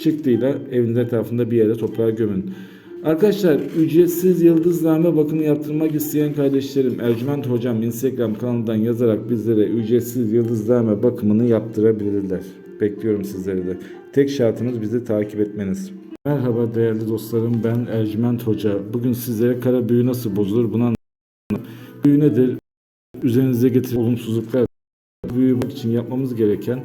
çıktıyla evinizin etrafında bir yere toprağa gömün. Arkadaşlar ücretsiz yıldızname bakımı yaptırmak isteyen kardeşlerim Ercüment Hocam Instagram kanalından yazarak bizlere ücretsiz yıldızname bakımını yaptırabilirler. Bekliyorum sizleri de. Tek şartımız bizi takip etmeniz. Merhaba değerli dostlarım ben Ercüment Hoca. Bugün sizlere kara büyü nasıl bozulur bunu anlatacağım. Büyü nedir? Üzerinize getiren olumsuzluklar. Büyü için yapmamız gereken